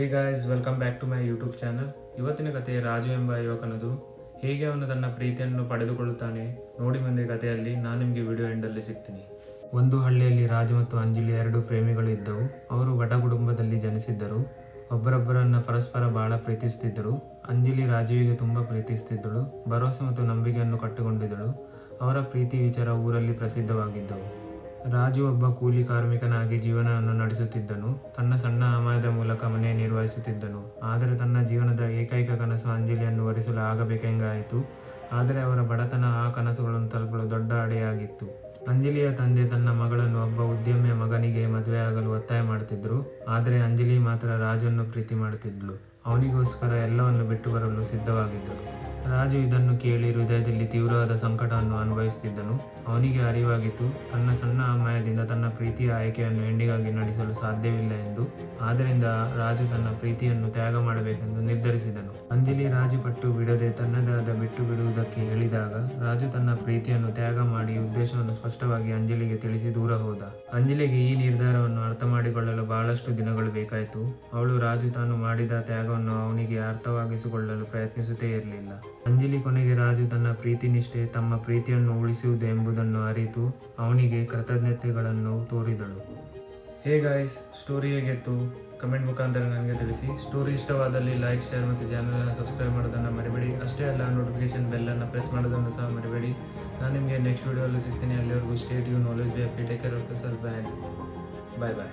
Hey guys welcome back to my YouTube channel ಇವತ್ತಿನ ಕಥೆ ರಾಜು ಎಂಬ ಯುವಕನದು. ಹೇಗೆ ಅವನು ತನ್ನ ಪ್ರೀತಿಯನ್ನು ಪಡೆದುಕೊಳ್ಳುತ್ತಾನೆ? ನೋಡಿ ಬಂದ ಕಥೆಯಲ್ಲಿ ನಾನು ನಿಮಗೆ ವಿಡಿಯೋ ಎಂಡಲ್ಲಿ ಸಿಗ್ತೀನಿ. ಒಂದು ಹಳ್ಳಿಯಲ್ಲಿ ರಾಜು ಮತ್ತು ಅಂಜಲಿ ಎರಡು ಪ್ರೇಮಿಗಳು ಇದ್ದವು. ಅವರು ಬಡ ಕುಟುಂಬದಲ್ಲಿ ಜನಿಸಿದ್ದರು. ಒಬ್ಬರೊಬ್ಬರನ್ನು ಪರಸ್ಪರ ಬಹಳ ಪ್ರೀತಿಸುತ್ತಿದ್ದರು. ಅಂಜಲಿ ರಾಜುವಿಗೆ ತುಂಬ ಪ್ರೀತಿಸುತ್ತಿದ್ದಳು. ಭರವಸೆ ಮತ್ತು ನಂಬಿಕೆಯನ್ನು ಕಟ್ಟಿಕೊಂಡಿದ್ದಳು. ಅವರ ಪ್ರೀತಿ ವಿಚಾರ ಊರಲ್ಲಿ ಪ್ರಸಿದ್ಧವಾಗಿದ್ದವು. ರಾಜು ಒಬ್ಬ ಕೂಲಿ ಕಾರ್ಮಿಕನಾಗಿ ಜೀವನವನ್ನು ನಡೆಸುತ್ತಿದ್ದನು. ತನ್ನ ಸಣ್ಣ ಆಮಾಯದ ಮೂಲಕ ಮನೆ ನಿರ್ವಹಿಸುತ್ತಿದ್ದನು. ಆದರೆ ತನ್ನ ಜೀವನದ ಏಕೈಕ ಕನಸು ಅಂಜಲಿಯನ್ನು ಒರೆಸಲು ಆಗಬೇಕೆಂಗಾಯಿತು. ಆದರೆ ಅವರ ಬಡತನ ಆ ಕನಸುಗಳನ್ನು ತಲುಪಲು ದೊಡ್ಡ ಅಡೆಯಾಗಿತ್ತು. ಅಂಜಲಿಯ ತಂದೆ ತನ್ನ ಮಗಳನ್ನು ಒಬ್ಬ ಉದ್ಯಮಿಯ ಮಗನಿಗೆ ಮದುವೆಯಾಗಲು ಒತ್ತಾಯ ಮಾಡುತ್ತಿದ್ದರು. ಆದರೆ ಅಂಜಲಿ ಮಾತ್ರ ರಾಜನ್ನು ಪ್ರೀತಿ ಮಾಡುತ್ತಿದ್ದಳು ಅವನಿಗೋಸ್ಕರ ಎಲ್ಲವನ್ನು ಬಿಟ್ಟು ಬರಲು ಸಿದ್ಧವಾಗಿದ್ದಳು ರಾಜು ಇದನ್ನು ಕೇಳಿ ಹೃದಯದಲ್ಲಿ ತೀವ್ರವಾದ ಸಂಕಟವನ್ನು ಅನುಭವಿಸುತ್ತಿದ್ದನು ಅವನಿಗೆ ಅರಿವಾಗಿತ್ತು, ತನ್ನ ಸಣ್ಣ ಅಮಾಯದಿಂದ ತನ್ನ ಪ್ರೀತಿಯ ಆಯ್ಕೆಯನ್ನು ಹೆಣ್ಣಿಗಾಗಿ ನಡೆಸಲು ಸಾಧ್ಯವಿಲ್ಲ ಎಂದು. ಆದ್ದರಿಂದ ರಾಜು ತನ್ನ ಪ್ರೀತಿಯನ್ನು ತ್ಯಾಗ ಮಾಡಬೇಕೆಂದು ನಿರ್ಧರಿಸಿದನು. ಅಂಜಲಿ ರಾಜು ಪಟ್ಟು ಬಿಡದೆ ತನ್ನದಾದ ಬಿಟ್ಟು ಬಿಡುವುದಕ್ಕೆ ಹೇಳಿದಾಗ, ರಾಜು ತನ್ನ ಪ್ರೀತಿಯನ್ನು ತ್ಯಾಗ ಮಾಡಿ ಉದ್ದೇಶವನ್ನು ಸ್ಪಷ್ಟವಾಗಿ ಅಂಜಲಿಗೆ ತಿಳಿಸಿ ದೂರ ಹೋದ. ಅಂಜಲಿಗೆ ಈ ನಿರ್ಧಾರವನ್ನು ಅರ್ಥ ಮಾಡಿಕೊಳ್ಳಲು ಬಹಳಷ್ಟು ದಿನಗಳು ಬೇಕಾಯಿತು. ಅವಳು ರಾಜು ತಾನು ಮಾಡಿದ ತ್ಯಾಗವನ್ನು ಅವನಿಗೆ ಅರ್ಥವಾಗಿಸಿಕೊಳ್ಳಲು ಪ್ರಯತ್ನಿಸುತ್ತೇ ಇರಲಿಲ್ಲ. ಅಂಜಲಿ ಕೊನೆಗೆ ರಾಜು ತನ್ನ ಪ್ರೀತಿ ನಿಷ್ಠೆ, ತಮ್ಮ ಪ್ರೀತಿಯನ್ನು ಉಳಿಸುವುದು ಎಂಬುದನ್ನು ಅರಿತು ಅವನಿಗೆ ಕೃತಜ್ಞತೆಗಳನ್ನು ತೋರಿದಳು. ಹೇ ಗಾಯ್ಸ್ ಸ್ಟೋರಿ ಹೇಗಿತ್ತು? ಕಮೆಂಟ್ ಮುಖಾಂತರ ನನಗೆ ತಿಳಿಸಿ. ಸ್ಟೋರಿ ಇಷ್ಟವಾದಲ್ಲಿ ಲೈಕ್ ಶೇರ್ ಮತ್ತು ಚಾನಲನ್ನು ಸಬ್ಸ್ಕ್ರೈಬ್ ಮಾಡೋದನ್ನು ಮರಿಬೇಡಿ. ಅಷ್ಟೇ ಅಲ್ಲ ನೋಟಿಫಿಕೇಶನ್ ಬೆಲ್ಲನ್ನು ಪ್ರೆಸ್ ಮಾಡೋದನ್ನು ಸಹ ಮರಿಬೇಡಿ. ನಾನು ನಿಮಗೆ ನೆಕ್ಸ್ಟ್ ವೀಡಿಯೋಲ್ಲಿ ಸಿಗ್ತೀನಿ. ಅಲ್ಲಿವರೆಗೂ state you knowledge be take care of self bye bye